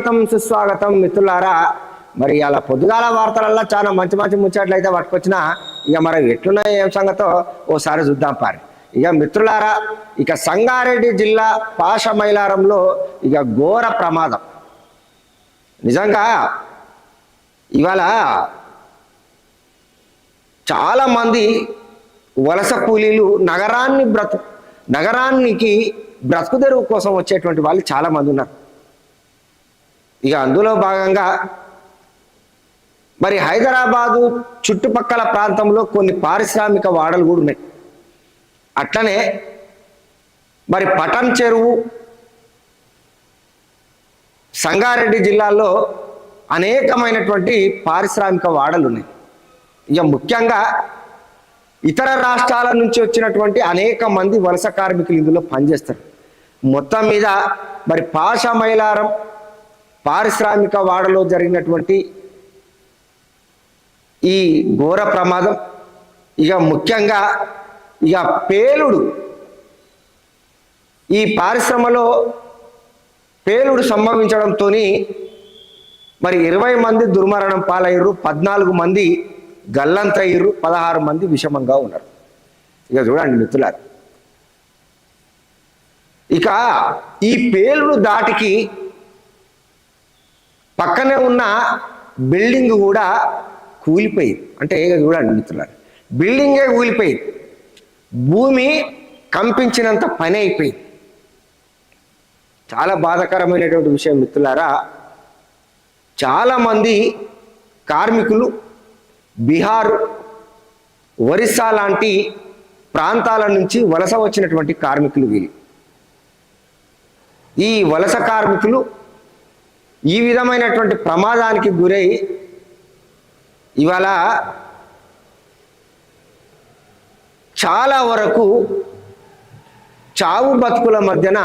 స్వాగతం సుస్వాగతం మిత్రులారా. మరి అలా పొద్దుగాల వార్తలల్లో చాలా మంచి మంచి ముచ్చట్లు అయితే పట్టుకొచ్చిన ఇక మరి ఎట్లున్నాయి ఏం సంగతో ఓసారి చూద్దాం పారి. ఇక మిత్రులారా ఇక సంగారెడ్డి జిల్లా పాష మైలారంలో ఇక ఘోర ప్రమాదం. నిజంగా ఇవాళ చాలా మంది వలస కూలీలు నగరాన్ని బ్రతు నగరానికి బ్రతుకుదెరువు కోసం వచ్చేటువంటి వాళ్ళు చాలా మంది ఉన్నారు. ఇక అందులో భాగంగా మరి హైదరాబాదు చుట్టుపక్కల ప్రాంతంలో కొన్ని పారిశ్రామిక వాడలు కూడా ఉన్నాయి. అట్లనే మరి పటం చెరువు సంగారెడ్డి జిల్లాలో అనేకమైనటువంటి పారిశ్రామిక వాడలు ఉన్నాయి. ఇక ముఖ్యంగా ఇతర రాష్ట్రాల నుంచి వచ్చినటువంటి అనేక మంది వలస కార్మికులు ఇందులో పనిచేస్తారు. మొత్తం మీద మరి పాష మైలారం పారిశ్రామిక వాడలో జరిగినటువంటి ఈ ఘోర ప్రమాదం ఇక ముఖ్యంగా ఇక పేలుడు. ఈ పారిశ్రమలో పేలుడు సంభవించడంతో మరి ఇరవై మంది దుర్మరణం పాలయ్యారు పద్నాలుగు మంది గల్లంతయ్యారు పదహారు మంది విషమంగా ఉన్నారు. ఇక చూడండి మిత్రులారు. ఇక ఈ పేలుడు దాటికి పక్కనే ఉన్న బిల్డింగ్ కూడా కూలిపోయింది అంటే ఇక చూడండి మిత్రులారు బిల్డింగే కూలిపోయింది భూమి కంపించినంత పని అయిపోయింది చాలా బాధాకరమైనటువంటి విషయం మిత్రులారా చాలామంది కార్మికులు బీహార్ ఒరిస్సా లాంటి ప్రాంతాల నుంచి వలస వచ్చినటువంటి కార్మికులు వీళ్ళు. ఈ వలస కార్మికులు ఈ విధమైనటువంటి ప్రమాదానికి గురై ఇవాళ చాలా వరకు చావు బతుకుల మధ్యన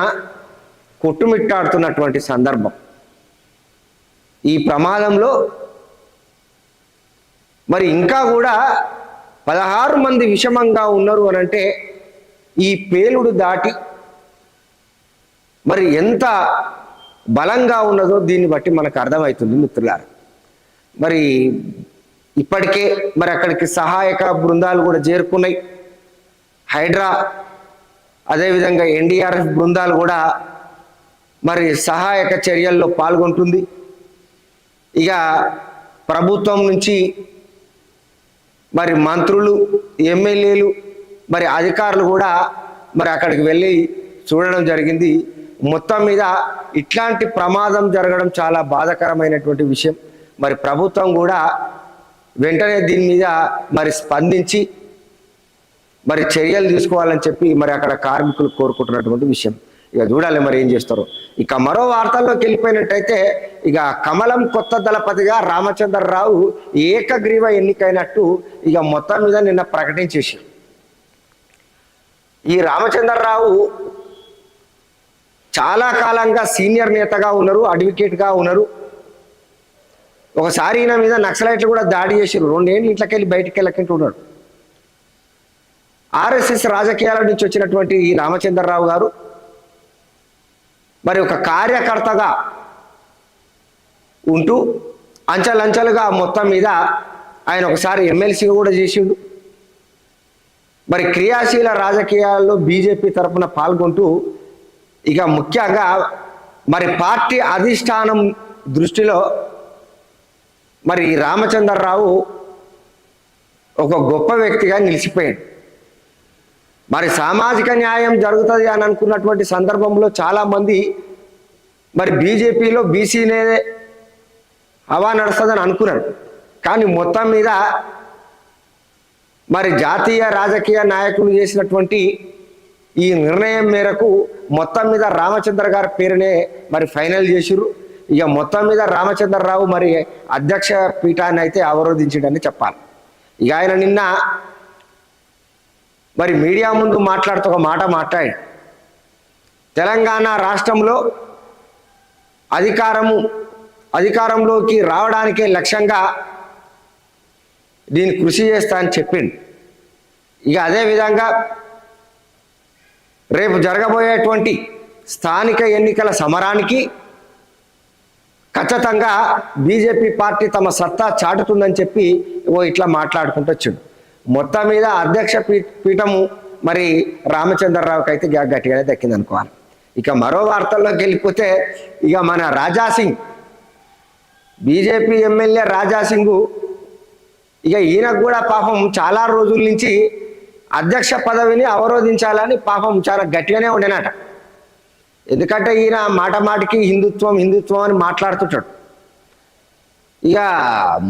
కొట్టుమిట్టాడుతున్నటువంటి సందర్భం. ఈ ప్రమాదంలో మరి ఇంకా కూడా పదహారు మంది విషమంగా ఉన్నారు అని అంటే ఈ పేలుడు దాటి మరి ఎంత బలంగా ఉన్నదో దీన్ని బట్టి మనకు అర్థమవుతుంది మిత్రులారు. మరి ఇప్పటికే మరి అక్కడికి సహాయక బృందాలు కూడా చేరుకున్నాయి. హైడ్రా అదేవిధంగా ఎన్డీఆర్ఎఫ్ బృందాలు కూడా మరి సహాయక చర్యల్లో పాల్గొంటుంది. ఇక ప్రభుత్వం నుంచి మరి మంత్రులు ఎమ్మెల్యేలు మరి అధికారులు కూడా మరి అక్కడికి వెళ్ళి చూడడం జరిగింది. మొత్తం మీద ఇట్లాంటి ప్రమాదం జరగడం చాలా బాధాకరమైనటువంటి విషయం. మరి ప్రభుత్వం కూడా వెంటనే దీని మీద మరి స్పందించి మరి చర్యలు తీసుకోవాలని చెప్పి మరి అక్కడ కార్మికులు కోరుకుంటున్నటువంటి విషయం. ఇక చూడాలి మరి ఏం చేస్తారు. ఇక మరో వార్తల్లోకి వెళ్ళిపోయినట్టయితే ఇక కమలం కొత్త దళపతిగా రామచంద్రరావు ఏకగ్రీవ ఎన్నికైనట్టు ఇక మొత్తం మీద నిన్న ప్రకటించేసి ఈ రామచంద్రరావు చాలా కాలంగా సీనియర్ నేతగా ఉన్నారు అడ్వకేట్గా ఉన్నారు. ఒకసారి ఈయన మీద నక్సలైట్లు కూడా దాడి చేసారు రెండేళ్ళు ఇంట్లోకెళ్ళి బయటికి వెళ్ళకుంటున్నాడు ఆర్ఎస్ఎస్ రాజకీయాల నుంచి వచ్చినటువంటి ఈ రామచంద్రరావు గారు మరి ఒక కార్యకర్తగా ఉంటూ అంచెలంచెలుగా మొత్తం మీద ఆయన ఒకసారి ఎమ్మెల్సీ కూడా చేసిండు. మరి క్రియాశీల రాజకీయాల్లో బీజేపీ తరఫున పాల్గొంటూ ఇక ముఖ్యంగా మరి పార్టీ అధిష్టానం దృష్టిలో మరి రామచంద్రరావు ఒక గొప్ప వ్యక్తిగా నిలిచిపోయాడు. మరి సామాజిక న్యాయం జరుగుతుంది అని అనుకున్నటువంటి సందర్భంలో చాలామంది మరి బీజేపీలో బీసీనే హవా నడుస్తుందని అనుకున్నారు. కానీ మొత్తం మీద మరి జాతీయ రాజకీయ నాయకులు చేసినటువంటి ఈ నిర్ణయం మేరకు మొత్తం మీద రామచంద్ర గారి పేరునే మరి ఫైనల్ చేసిరు ఇక మొత్తం మీద రామచంద్రరావు మరి అధ్యక్ష పీఠాన్ని అయితే అవరోధించడని చెప్పాలి. ఇక ఆయన నిన్న మరి మీడియా ముందు మాట్లాడుతూ ఒక మాట మాట్లాడి తెలంగాణ రాష్ట్రంలో అధికారము అధికారంలోకి రావడానికే లక్ష్యంగా దీన్ని కృషి చేస్తా అని చెప్పిండు. ఇక అదేవిధంగా రేపు జరగబోయేటువంటి స్థానిక ఎన్నికల సమరానికి ఖచ్చితంగా బీజేపీ పార్టీ తమ సత్తా చాటుతుందని చెప్పి ఓ ఇట్లా మాట్లాడుకుంటూ వచ్చాడు. మొత్తం మీద అధ్యక్ష పీ- పీఠము మరి రామచంద్రరావుకి అయితే గట్టిగానే దక్కింది అనుకోవాలి. ఇక మరో వార్తల్లోకి వెళ్ళిపోతే ఇక మన రాజా సింగ్ బీజేపీ ఎమ్మెల్యే రాజా సింగ్ ఇక ఈయనకు కూడా పాపం చాలా రోజుల నుంచి అధ్యక్ష పదవిని అవరోధించాలని పాపం చాలా గట్టిగానే ఉండేనట. ఎందుకంటే ఈయన మాట మాటికి హిందుత్వం హిందుత్వం అని మాట్లాడుతుంటాడు. ఇక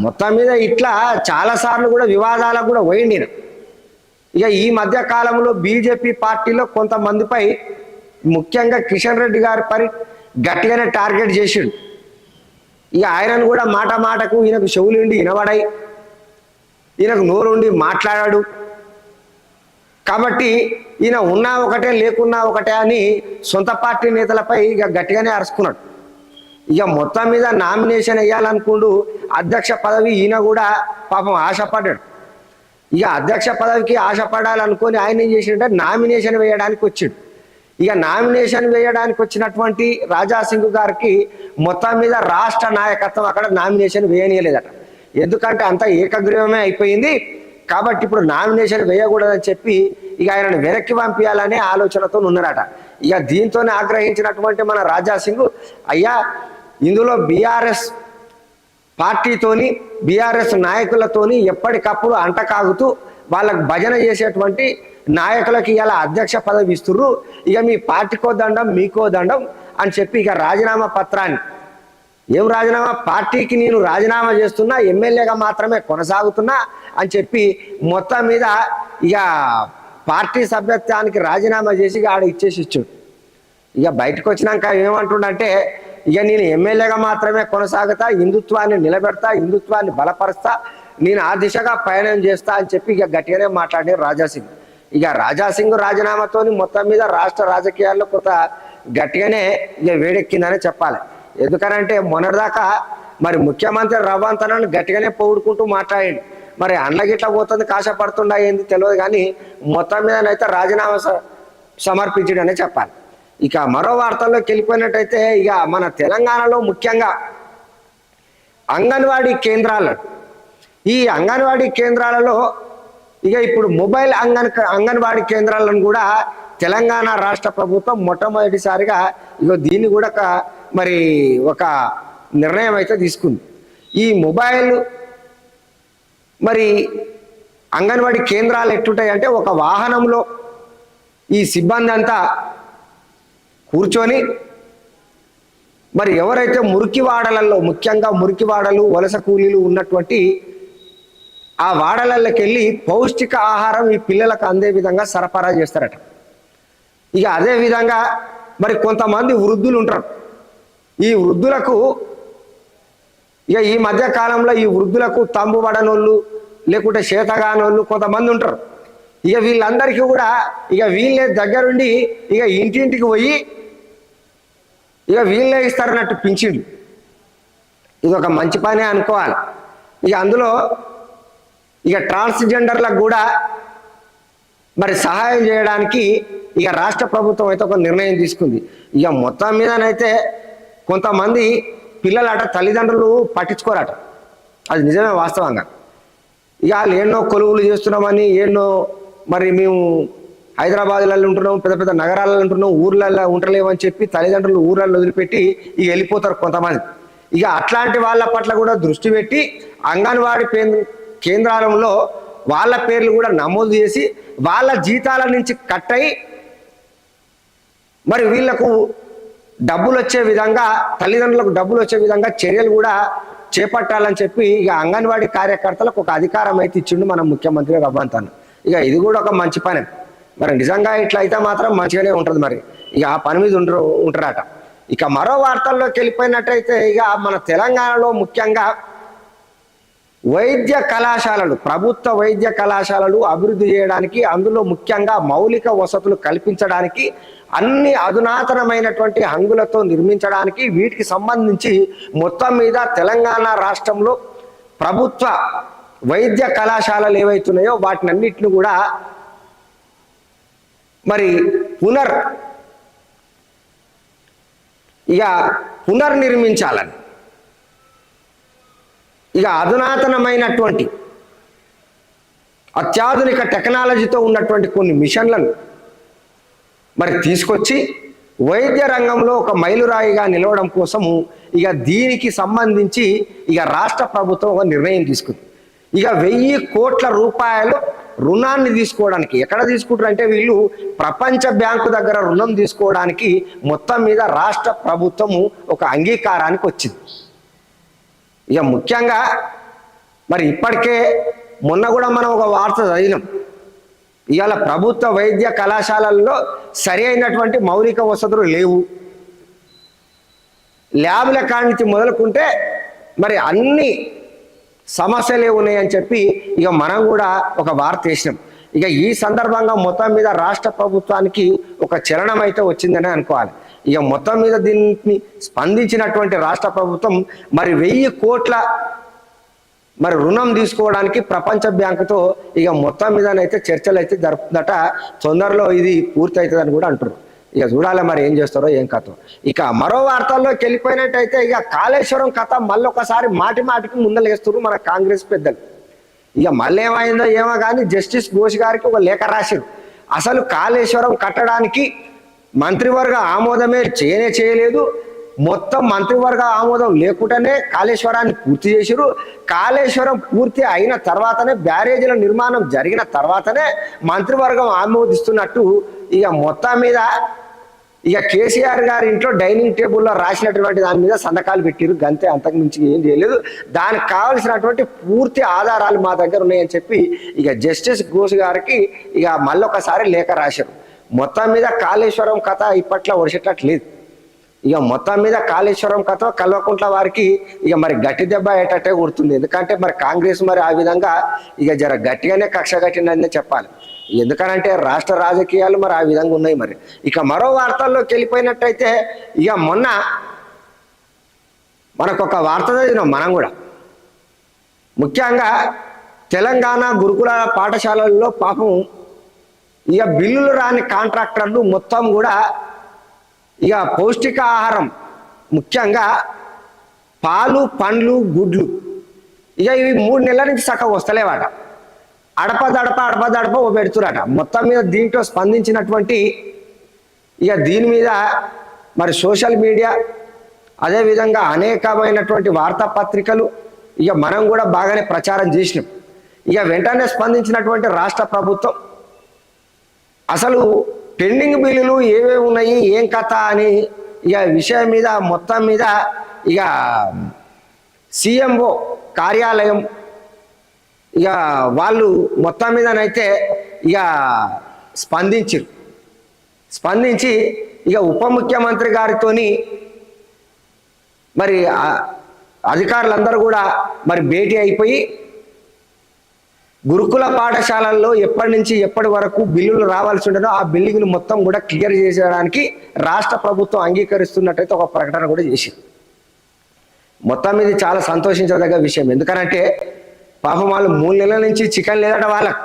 మొత్తం మీద ఇట్లా చాలా సార్లు కూడా వివాదాలకు కూడా పోయింది ఇక ఈ మధ్య కాలంలో బీజేపీ పార్టీలో కొంతమందిపై ముఖ్యంగా కిషన్ రెడ్డి గారి పరి గట్టిగానే టార్గెట్ చేసిండు. ఇక ఆయనను కూడా మాట మాటకు ఈయనకు చెవులుండి వినబడాయి. ఈయనకు నోరుండి మాట్లాడాడు. కాబట్టి ఈయన ఉన్నా ఒకటే లేకున్నా ఒకటే అని సొంత పార్టీ నేతలపై ఇక గట్టిగానే అరుచుకున్నాడు. ఇక మొత్తం మీద నామినేషన్ వేయాలనుకుండు అధ్యక్ష పదవి ఈయన కూడా పాపం ఆశపడ్డాడు. ఇక అధ్యక్ష పదవికి ఆశపడాలనుకొని ఆయన ఏం చేసిండే నామినేషన్ వేయడానికి వచ్చాడు. ఇక నామినేషన్ వేయడానికి వచ్చినటువంటి రాజాసింగ్ గారికి మొత్తం మీద రాష్ట్ర నాయకత్వం అక్కడ నామినేషన్ వేయనీయలేదట. ఎందుకంటే అంత ఏకగ్రీవమే అయిపోయింది. కాబట్టి ఇప్పుడు నామినేషన్ వేయకూడదని చెప్పి ఇక ఆయనను వెనక్కి పంపించాలనే ఆలోచనతో ఉన్నారట. ఇక దీంతోనే ఆగ్రహించినటువంటి మన రాజా సింగ్ అయ్యా ఇందులో బీఆర్ఎస్ పార్టీతోని బీఆర్ఎస్ నాయకులతోని ఎప్పటికప్పుడు అంటకాగుతూ వాళ్ళకు భజన చేసేటువంటి నాయకులకి ఇలా అధ్యక్ష పదవి ఇస్తుర్రు. ఇక మీ పార్టీకో దండం మీకో దండం అని చెప్పి ఇక రాజీనామా పత్రాన్ని. ఏం రాజీనామా? పార్టీకి నేను రాజీనామా చేస్తున్నా ఎమ్మెల్యేగా మాత్రమే కొనసాగుతున్నా. అని చెప్పి మొత్తం మీద ఇక పార్టీ సభ్యత్వానికి రాజీనామా చేసి ఆడ ఇచ్చేసి ఇచ్చాడు ఇక బయటకు వచ్చినాక ఏమంటుండంటే ఇక నేను ఎమ్మెల్యేగా మాత్రమే కొనసాగుతా హిందుత్వాన్ని నిలబెడతా హిందుత్వాన్ని బలపరుస్తా నేను ఆ దిశగా ప్రయాణం చేస్తా అని చెప్పి ఇక గట్టిగానే మాట్లాడాడు రాజాసింగ్. ఇక రాజాసింగ్ రాజీనామాతోని మొత్తం మీద రాష్ట్ర రాజకీయాల్లో కొంత గట్టిగానే ఇక వేడెక్కిందనే చెప్పాలి. ఎందుకనంటే మొన్నటిదాకా మరి ముఖ్యమంత్రి రవ్వంతనని గట్టిగానే పొగుడుకుంటూ మాట్లాడిండు. మరి అన్న గిట్ల పోతుంది కాశపడుతుండా ఏంది తెలియదు కానీ మొత్తం మీదనైతే రాజీనామా స- సమర్పించడనే చెప్పాలి. ఇక మరో వార్తల్లోకి వెళ్ళిపోయినట్టయితే ఇక మన తెలంగాణలో ముఖ్యంగా అంగన్వాడీ కేంద్రాలు. ఈ అంగన్వాడీ కేంద్రాలలో ఇక ఇప్పుడు మొబైల్ అంగన్ అంగన్వాడీ కేంద్రాలను కూడా తెలంగాణ రాష్ట్ర ప్రభుత్వం మొట్టమొదటిసారిగా ఇక దీన్ని కూడా ఒక మరి ఒక నిర్ణయం అయితే తీసుకుంది. ఈ మొబైల్ మరి అంగన్వాడీ కేంద్రాలు ఎట్టుంటాయి అంటే ఒక వాహనంలో ఈ సిబ్బంది అంతా కూర్చొని మరి ఎవరైతే మురికి వాడలలో ముఖ్యంగా మురికి వాడలు వలస కూలీలు ఉన్నటువంటి ఆ వాడలకి వెళ్ళి పౌష్టిక ఆహారం ఈ పిల్లలకు అందే విధంగా సరఫరా చేస్తారట. ఇక అదే విధంగా మరి కొంతమంది వృద్ధులు ఉంటారు ఈ వృద్ధులకు ఇక ఈ మధ్య కాలంలో ఈ వృద్ధులకు తంబు పడనోళ్ళు లేకుంటే చేతగానోళ్ళు కొంతమంది ఉంటారు. ఇక వీళ్ళందరికీ కూడా ఇక వీళ్ళే దగ్గరుండి ఇక ఇంటింటికి పోయి ఇక వీళ్ళే ఇస్తారన్నట్టు పింఛన్లు ఇది ఒక మంచి పనే అనుకోవాలి. ఇక అందులో ఇక ట్రాన్స్జెండర్లకు కూడా మరి సహాయం చేయడానికి ఇక రాష్ట్ర ప్రభుత్వం అయితే ఒక నిర్ణయం తీసుకుంది. ఇక మొత్తం మీదనైతే కొంతమంది పిల్లలట తల్లిదండ్రులు పట్టించుకోరట. అది నిజమే వాస్తవంగా. ఇక వాళ్ళు ఎన్నో కొలువులు చేస్తున్నామని ఎన్నో మరి మేము హైదరాబాద్లలో ఉంటున్నాం పెద్ద పెద్ద నగరాలలో ఉంటున్నాం ఊర్లలో ఉండలేమని చెప్పి తల్లిదండ్రులు ఊర్లలో వదిలిపెట్టి ఇక వెళ్ళిపోతారు కొంతమంది. ఇక అట్లాంటి వాళ్ళ పట్ల కూడా దృష్టి పెట్టి అంగన్వాడీ పే- కేంద్రాలలో వాళ్ళ పేర్లు కూడా నమోదు చేసి వాళ్ళ జీతాల నుంచి కట్ అయి మరి వీళ్ళకు డబ్బులు వచ్చే విధంగా తల్లిదండ్రులకు డబ్బులు వచ్చే విధంగా చర్యలు కూడా చేపట్టాలని చెప్పి ఇక అంగన్వాడీ కార్యకర్తలకు ఒక అధికారం అయితే ఇచ్చిండు మన ముఖ్యమంత్రి రవ్వంతాను ఇక ఇది కూడా ఒక మంచి పని. మరి నిజంగా ఇట్లా అయితే మాత్రం మంచిగానే ఉంటుంది మరి. ఇక ఆ పని మీద ఉంటారు ఉంటారట. ఇక మరో వార్తల్లోకి వెళ్ళిపోయినట్టయితే ఇక మన తెలంగాణలో ముఖ్యంగా వైద్య కళాశాలలు ప్రభుత్వ వైద్య కళాశాలలు అభివృద్ధి చేయడానికి అందులో ముఖ్యంగా మౌలిక వసతులు కల్పించడానికి అన్ని అధునాతనమైనటువంటి హంగులతో నిర్మించడానికి వీటికి సంబంధించి మొత్తం మీద తెలంగాణ రాష్ట్రంలో ప్రభుత్వ వైద్య కళాశాలలు ఏవైతున్నాయో వాటిని అన్నిటిని కూడా మరి పునర్ ఇక పునర్నిర్మించాలని. ఇక అధునాతనమైనటువంటి అత్యాధునిక టెక్నాలజీతో ఉన్నటువంటి కొన్ని మిషన్లను మరి తీసుకొచ్చి వైద్య రంగంలో ఒక మైలురాయిగా నిలవడం కోసము ఇక దీనికి సంబంధించి ఇక రాష్ట్ర ప్రభుత్వం ఒక నిర్ణయం తీసుకుంది. ఇక వెయ్యి కోట్ల రూపాయలు రుణాన్ని తీసుకోవడానికి ఎక్కడ తీసుకుంటారు అంటే వీళ్ళు ప్రపంచ బ్యాంకు దగ్గర రుణం తీసుకోవడానికి మొత్తం మీద రాష్ట్ర ప్రభుత్వము ఒక అంగీకారానికి వచ్చింది. ఇక ముఖ్యంగా మరి ఇప్పటికే మొన్న కూడా మనం ఒక వార్త చదివినాం. ఇవాళ ప్రభుత్వ వైద్య కళాశాలల్లో సరి అయినటువంటి మౌలిక వసతులు లేవు. ల్యాబ్ల కాడి నుంచి మొదలుకుంటే మరి అన్ని సమస్యలే ఉన్నాయని చెప్పి ఇక మనం కూడా ఒక వార్త వేసినాం. ఇక ఈ సందర్భంగా మొత్తం మీద రాష్ట్ర ప్రభుత్వానికి ఒక చలనం అయితే వచ్చిందని అనుకోవాలి. ఇక మొత్తం మీద దీన్ని స్పందించినటువంటి రాష్ట్ర ప్రభుత్వం మరి వెయ్యి కోట్ల మరి రుణం తీసుకోవడానికి ప్రపంచ బ్యాంకుతో ఇక మొత్తం మీదనైతే చర్చలు అయితే జరుపుతుందట తొందరలో ఇది పూర్తి అవుతుందని కూడా అంటారు ఇక చూడాలి మరి ఏం చేస్తారో ఏం కథ. ఇక మరో వార్తల్లోకి వెళ్ళిపోయినట్టయితే ఇక కాళేశ్వరం కథ మళ్ళీ ఒకసారి మాటి మాటికి ముందలేస్తున్నారు మన కాంగ్రెస్ పెద్దలు. ఇక మళ్ళీ ఏమైందో ఏమో కానీ జస్టిస్ ఘోష్ గారికి ఒక లేఖ రాశారు. అసలు కాళేశ్వరం కట్టడానికి మంత్రివర్గ ఆమోదమే చేయనే చేయలేదు. మొత్తం మంత్రివర్గ ఆమోదం లేకుండానే కాళేశ్వరాన్ని పూర్తి చేసిరు కాళేశ్వరం పూర్తి అయిన తర్వాతనే బ్యారేజీల నిర్మాణం జరిగిన తర్వాతనే మంత్రివర్గం ఆమోదిస్తున్నట్టు ఇక మొత్తం మీద ఇక కేసీఆర్ గారి ఇంట్లో డైనింగ్ టేబుల్లో రాసినటువంటి దాని మీద సంతకాలు పెట్టిరు గంతే అంతకు మించి ఏం చేయలేదు. దానికి కావలసినటువంటి పూర్తి ఆధారాలు మా దగ్గర ఉన్నాయని చెప్పి ఇక జస్టిస్ ఘోష్ గారికి ఇక మళ్ళొకసారి లేఖ రాశారు. మొత్తం మీద కాళేశ్వరం కథ ఇప్పట్లో ఒడిచేటట్టు లేదు. ఇక మొత్తం మీద కాళేశ్వరం కథ కల్వకుంట్ల వారికి ఇక మరి గట్టి దెబ్బ అయ్యేటట్టే గుర్తుంది ఎందుకంటే మరి కాంగ్రెస్ మరి ఆ విధంగా ఇక జర గట్టిగానే కక్ష కట్టిందని చెప్పాలి. ఎందుకనంటే రాష్ట్ర రాజకీయాలు మరి ఆ విధంగా ఉన్నాయి మరి. ఇక మరో వార్తల్లోకి వెళ్ళిపోయినట్టయితే ఇక మొన్న మనకు ఒక వార్త చదివినాం మనం కూడా. ముఖ్యంగా తెలంగాణ గురుకుల పాఠశాలల్లో పాపం ఇక బిల్లులు రాని కాంట్రాక్టర్లు మొత్తం కూడా ఇక పౌష్టికాహారం ముఖ్యంగా పాలు పండ్లు గుడ్లు. ఇక ఇవి మూడు నెలల నుంచి చక్కగా వస్తలేవాట. అడప దడప అడప దడప ఓ పెడుతురట. మొత్తం మీద దీంట్లో స్పందించినటువంటి ఇక దీని మీద మరి సోషల్ మీడియా అదేవిధంగా అనేకమైనటువంటి వార్తాపత్రికలు ఇక మనం కూడా బాగానే ప్రచారం చేసినాం. ఇక వెంటనే స్పందించినటువంటి రాష్ట్ర ప్రభుత్వం అసలు పెండింగ్ బిల్లులు ఏవేవి ఉన్నాయి ఏం కథ అని ఇక విషయం మీద మొత్తం మీద ఇక సీఎంఓ కార్యాలయం ఇక వాళ్ళు మొత్తం మీదనైతే ఇక స్పందించారు. స్పందించి ఇక ఉప ముఖ్యమంత్రి గారితోని మరి అధికారులందరూ కూడా మరి భేటీ అయిపోయి గురుకుల పాఠశాలల్లో ఎప్పటి నుంచి ఎప్పటి వరకు బిల్లులు రావాల్సి ఉండదో ఆ బిల్లులు మొత్తం కూడా క్లియర్ చేసేయడానికి రాష్ట్ర ప్రభుత్వం అంగీకరిస్తున్నట్టయితే ఒక ప్రకటన కూడా చేసింది. మొత్తం ఇది చాలా సంతోషించదగ్గ విషయం. ఎందుకనంటే పాపం వాళ్ళు మూడు నెలల నుంచి చికెన్ లేదట వాళ్ళకు.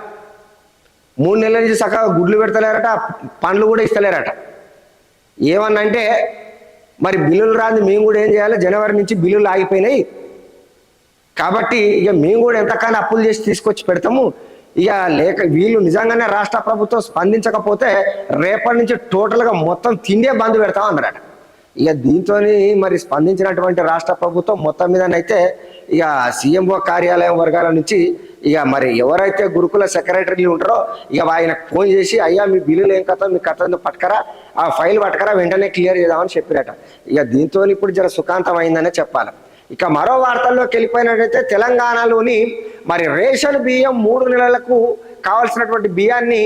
మూడు నెలల నుంచి చక్కగా గుడ్లు పెడతలేరట పండ్లు కూడా ఇస్తలేరట. ఏమన్నంటే మరి బిల్లులు రాంది మేము కూడా ఏం చేయాలి? జనవరి నుంచి బిల్లులు ఆగిపోయినాయి. కాబట్టి ఇక మేము కూడా ఎంతకన్నా అప్పులు చేసి తీసుకొచ్చి పెడతాము. ఇక లేక వీళ్ళు నిజంగానే రాష్ట్ర ప్రభుత్వం స్పందించకపోతే రేపటి నుంచి టోటల్గా మొత్తం తిండే బంద్ పెడతాం అన్నారట ఇక దీంతో మరి స్పందించినటువంటి రాష్ట్ర ప్రభుత్వం మొత్తం మీదనైతే ఇక సీఎంఓ కార్యాలయం వర్గాల నుంచి ఇక మరి ఎవరైతే గురుకుల సెక్రటరీలు ఉంటారో ఇక ఆయనకు ఫోన్ చేసి అయ్యా మీ బిల్లులు ఏం కథ మీ కథ పట్టుకరా ఆ ఫైల్ పట్టుకరా వెంటనే క్లియర్ చేద్దామని చెప్పిరట. ఇక దీంతో ఇప్పుడు జర సుఖాంతం అయిందనే చెప్పాలి. ఇక మరో వార్తల్లోకి వెళ్ళిపోయినట్టయితే తెలంగాణలోని మరి రేషన్ బియ్యం మూడు నెలలకు కావాల్సినటువంటి బియ్యాన్ని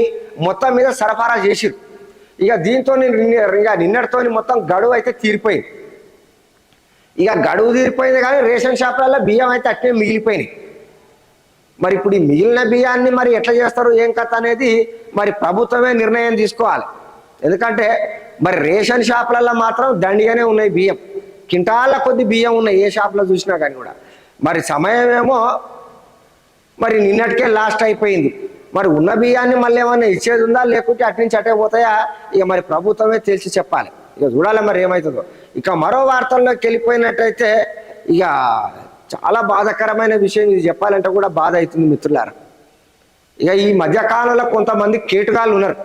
మొత్తం మీద సరఫరా చేసిరు ఇక దీంతో ఇక నిన్నటితో మొత్తం గడువు అయితే తీరిపోయింది. ఇక గడువు తీరిపోయింది కానీ రేషన్ షాపులలో బియ్యం అయితే అట్నే మిగిలిపోయినాయి. మరి ఇప్పుడు ఈ మిగిలిన బియ్యాన్ని మరి ఎట్లా చేస్తారు ఏం కథ అనేది మరి ప్రభుత్వమే నిర్ణయం తీసుకోవాలి. ఎందుకంటే మరి రేషన్ షాపులలో మాత్రం దండిగానే ఉన్నాయి బియ్యం. కింటాల కొద్ది బియ్యం ఉన్న ఏ షాప్లో చూసినా కానీ కూడా. మరి సమయం ఏమో మరి నిన్నటికే లాస్ట్ అయిపోయింది. మరి ఉన్న బియ్యాన్ని మళ్ళీ ఏమన్నా ఇచ్చేది ఉందా? లేకుంటే అటు నుంచి అటే పోతాయా? ఇక మరి ప్రభుత్వమే తెలిసి చెప్పాలి. ఇక చూడాలి మరి ఏమవుతుందో ఇక మరో వార్తల్లోకి వెళ్ళిపోయినట్టయితే ఇక చాలా బాధాకరమైన విషయం ఇది చెప్పాలంటే కూడా బాధ అవుతుంది మిత్రులారా. ఇక ఈ మధ్యకాలంలో కొంతమంది కేటుగాళ్ళు ఉన్నారు.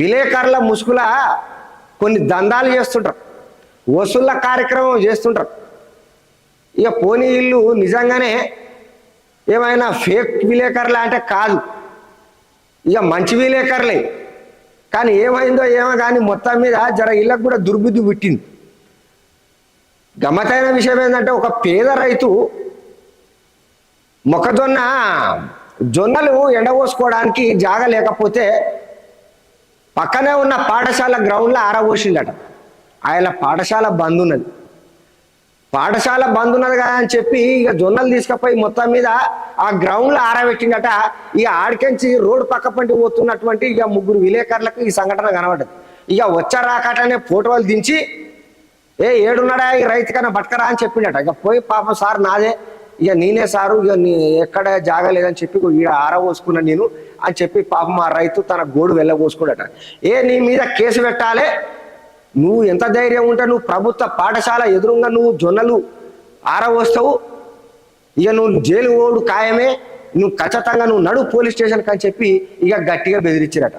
విలేకరుల ముసుగుల కొన్ని దందాలు చేస్తుంటారు. వసూళ్ళ కార్యక్రమం చేస్తుంటారు. ఇక పోనీ ఇల్లు నిజంగానే ఏమైనా ఫేక్ విలేకరులా అంటే కాదు. ఇక మంచి విలేకరులే. కానీ ఏమైందో ఏమో కానీ మొత్తం మీద జర ఇళ్ళకు కూడా దుర్బుద్ధి పుట్టింది. గమ్మతైన విషయం ఏంటంటే ఒక పేద రైతు మొక్కజొన్న జొన్నలు ఎండబోసుకోవడానికి జాగ లేకపోతే పక్కనే ఉన్న పాఠశాల గ్రౌండ్లో ఆరబోసిండట. ఆయన పాఠశాల బంద్ ఉన్నది. పాఠశాల బంద్ ఉన్నది కదా అని చెప్పి ఇక జొన్నలు తీసుకుపోయి మొత్తం మీద ఆ గ్రౌండ్లో ఆరబెట్టిండట. ఇక ఆడికెంచి రోడ్డు పక్క పంటి పోతున్నటువంటి ఇక ముగ్గురు విలేకరులకు ఈ సంఘటన కనబడ్డది. ఇక వచ్చా రాకటనే ఫోటోలు దించి ఏ ఏడున్నాడా ఈ రైతు కన్నా బతకరా అని చెప్పిండట ఇక పోయి పాపం సార్ నాదే ఇక నేనే సారు ఇక నీ ఎక్కడ జాగలేదని చెప్పి ఈడ ఆరబోసుకున్నా నేను అని చెప్పి పాపం ఆ రైతు తన గోడు వెళ్ళబోసుకున్నట. ఏ నీ మీద కేసు పెట్టాలి నువ్వు ఎంత ధైర్యం ఉంటే నువ్వు ప్రభుత్వ పాఠశాల ఎదురుగా నువ్వు జొన్నలు ఆరవస్తావు. ఇక నువ్వు జైలు ఓడు ఖాయమే. నువ్వు ఖచ్చితంగా నువ్వు నడు పోలీస్ స్టేషన్కి అని చెప్పి ఇక గట్టిగా బెదిరించారట.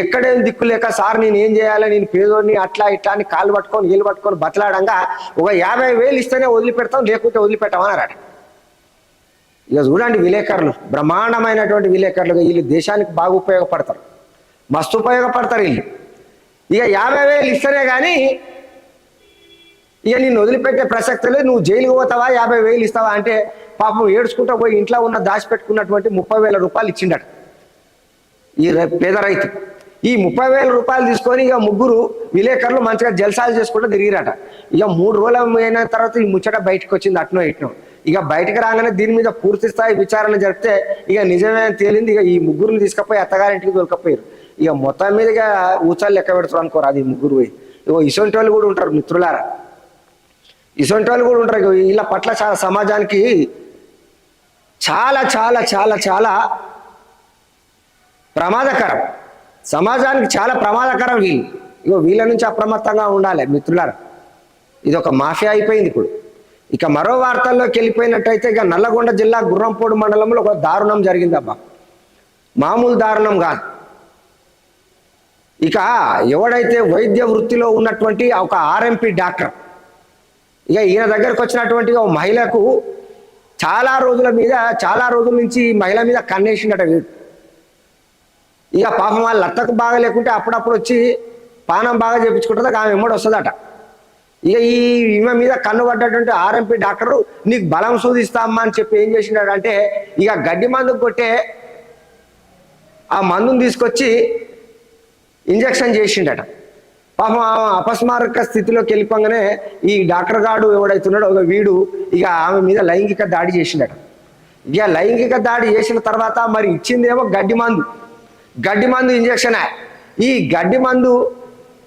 ఎక్కడేం దిక్కు లేక సార్ నేను ఏం చేయాలి నేను పేదోడిని అట్లా ఇట్లా అని కాళ్ళు పట్టుకొని నీళ్ళు పట్టుకొని బతలాడంగా ఒక యాభై వేలు ఇస్తేనే వదిలిపెడతాం లేకుంటే వదిలిపెట్టామన్నారట ఇక చూడండి విలేకరులు బ్రహ్మాండమైనటువంటి విలేకరులుగా వీళ్ళు దేశానికి బాగా ఉపయోగపడతారు. మస్తు ఉపయోగపడతారు వీళ్ళు. ఇక యాభై వేలు ఇస్తేనే కానీ ఇక నిన్ను వదిలిపెట్టే ప్రసక్తి లేదు. నువ్వు జైలుకి పోతావా? యాభై వేలు ఇస్తావా? అంటే పాపం ఏడ్చుకుంటా పోయి ఇంట్లో ఉన్న దాచిపెట్టుకున్నటువంటి ముప్పై వేల రూపాయలు ఇచ్చిండట. ఈ పేద రైతు. ఈ ముప్పై వేల రూపాయలు తీసుకొని ఇక ముగ్గురు విలేకరులు మంచిగా జల్సాలు చేసుకుంటూ తిరిగిరట. ఇక మూడు రోజులు అయిన తర్వాత ఈ ముచ్చట బయటకు వచ్చింది అట్నో ఇట్నో. ఇక బయటకు రాగానే దీని మీద పూర్తి స్థాయి విచారణ జరిపితే ఇక నిజమే తేలింది. ఇక ఈ ముగ్గురిని తీసుకపోయి అత్తగారింటికి దొరకపోయారు. ఇక మొత్తం మీదగా ఊచాలు లెక్క పెడతారు అనుకోరు అది ముగ్గురు పోయి. ఇగో ఇసొంటి వాళ్ళు కూడా ఉంటారు మిత్రులారా. ఇసొంటి వాళ్ళు కూడా ఉంటారు. ఇగో వీళ్ళ పట్ల చాలా సమాజానికి చాలా చాలా చాలా చాలా ప్రమాదకరం. సమాజానికి చాలా ప్రమాదకరం వీళ్ళు. ఇగో వీళ్ళ నుంచి అప్రమత్తంగా ఉండాలి మిత్రులారా. ఇది ఒక మాఫియా అయిపోయింది ఇప్పుడు. ఇక మరో వార్తల్లోకి వెళ్ళిపోయినట్టయితే ఇక నల్లగొండ జిల్లా గుర్రంపోడు మండలంలో ఒక దారుణం జరిగిందబ్బా. మామూలు దారుణం కాదు. ఇక ఎవడైతే వైద్య వృత్తిలో ఉన్నటువంటి ఒక ఆర్ఎంపీ డాక్టర్ ఇక ఈయన దగ్గరకు వచ్చినటువంటి ఒక మహిళకు చాలా రోజుల మీద చాలా రోజుల నుంచి ఈ మహిళ మీద కన్నేసిండట వీడు. ఇక పాపం వాళ్ళ అత్తకు బాగా లేకుంటే అప్పుడప్పుడు వచ్చి పానం బాగా చేపించుకుంటుంది ఆమె ఎమ్మడి వస్తుందట. ఇక ఈ ఈమె మీద కన్ను పడ్డటువంటి ఆర్ఎంపీ డాక్టరు నీకు బలం శోధిస్తామ్మా అని చెప్పి ఏం చేసినాడంటే ఇక గడ్డి మందు కొట్టే ఆ మందును తీసుకొచ్చి ఇంజక్షన్ చేసిండట. పాపం ఆమె అపస్మారక స్థితిలోకి వెళ్ళిపోగానే ఈ డాక్టర్ గాడు ఎవడైతున్నాడో ఒక వీడు ఇక ఆమె మీద లైంగిక దాడి చేసిండట. ఇక లైంగిక దాడి చేసిన తర్వాత మరి ఇచ్చిందేమో గడ్డి మందు. గడ్డి మందు ఇంజక్షనే. ఈ గడ్డి మందు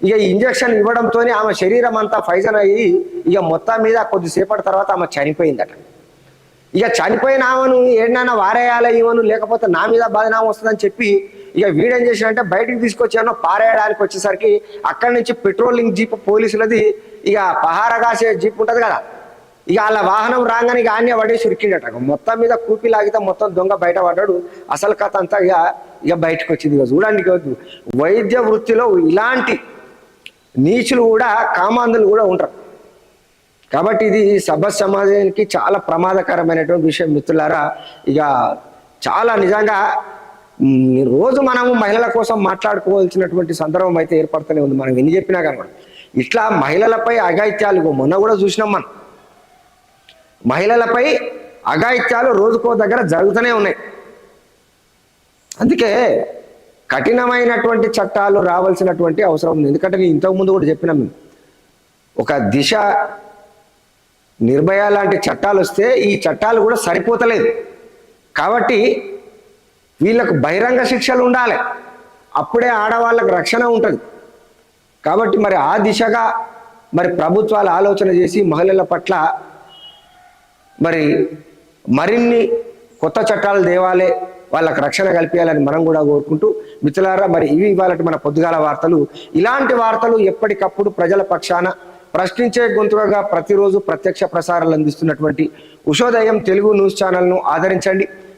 ఇక ఇంజక్షన్ ఇవ్వడంతోనే ఆమె శరీరం అంతా ఫైజన్ అయ్యి ఇక మొత్తం మీద కొద్దిసేపటి తర్వాత ఆమె చనిపోయిందట. ఇక చనిపోయిన ఆమెను ఏడైనా వారేయాలి ఇవ్వను లేకపోతే నా మీద బదనామం వస్తుందని చెప్పి ఇక వీడేం చేశాడంటే బయటికి తీసుకొచ్చాను పారేయడానికి వచ్చేసరికి అక్కడి నుంచి పెట్రోలింగ్ జీప్ పోలీసులది ఇక పహారా కాసే జీప్ ఉంటుంది కదా. ఇక వాళ్ళ వాహనం రాగానే ఇక ఆన్య పడేసి ఉరికిండట. మొత్తం మీద కూపి లాగితే మొత్తం దొంగ బయట పడ్డాడు. అసలు కథ అంతా ఇక ఇక బయటకు వచ్చింది. ఇక చూడండి వైద్య వృత్తిలో ఇలాంటి నీచులు కూడా కామాంధులు కూడా ఉంటారు. కాబట్టి ఇది సభ సమాజానికి చాలా ప్రమాదకరమైనటువంటి విషయం మిత్రులారా. ఇక చాలా నిజంగా రోజు మనము మహిళల కోసం మాట్లాడుకోవాల్సినటువంటి సందర్భం అయితే ఏర్పడుతూనే ఉంది. మనం ఎన్ని చెప్పినా కనుక ఇట్లా మహిళలపై అఘాయిత్యాలు మొన్న కూడా చూసినాం మనం. మహిళలపై అఘాయిత్యాలు రోజుకో దగ్గర జరుగుతూనే ఉన్నాయి. అందుకే కఠినమైనటువంటి చట్టాలు రావాల్సినటువంటి అవసరం ఉంది. ఎందుకంటే నేను ఇంతకుముందు కూడా చెప్పినాం మేము ఒక దిశ నిర్భయ లాంటి చట్టాలు వస్తే ఈ చట్టాలు కూడా సరిపోతలేదు. కాబట్టి వీళ్ళకు బహిరంగ శిక్షలు ఉండాలి. అప్పుడే ఆడవాళ్ళకు రక్షణ ఉంటుంది. కాబట్టి మరి ఆ దిశగా మరి ప్రభుత్వాలు ఆలోచన చేసి మహిళల పట్ల మరి మరిన్ని కొత్త చట్టాలు దేవాలే వాళ్ళకు రక్షణ కల్పించాలని మనం కూడా కోరుకుంటూ మిత్రులారా మరి ఇవి ఇవాళ మన పొద్దుగాల వార్తలు. ఇలాంటి వార్తలు ఎప్పటికప్పుడు ప్రజల పక్షాన ప్రశ్నించే గొంతుకగా ప్రతిరోజు ప్రత్యక్ష ప్రసారాలు అందిస్తున్నటువంటి ఉషోదయం తెలుగు న్యూస్ ఛానల్ను ఆదరించండి.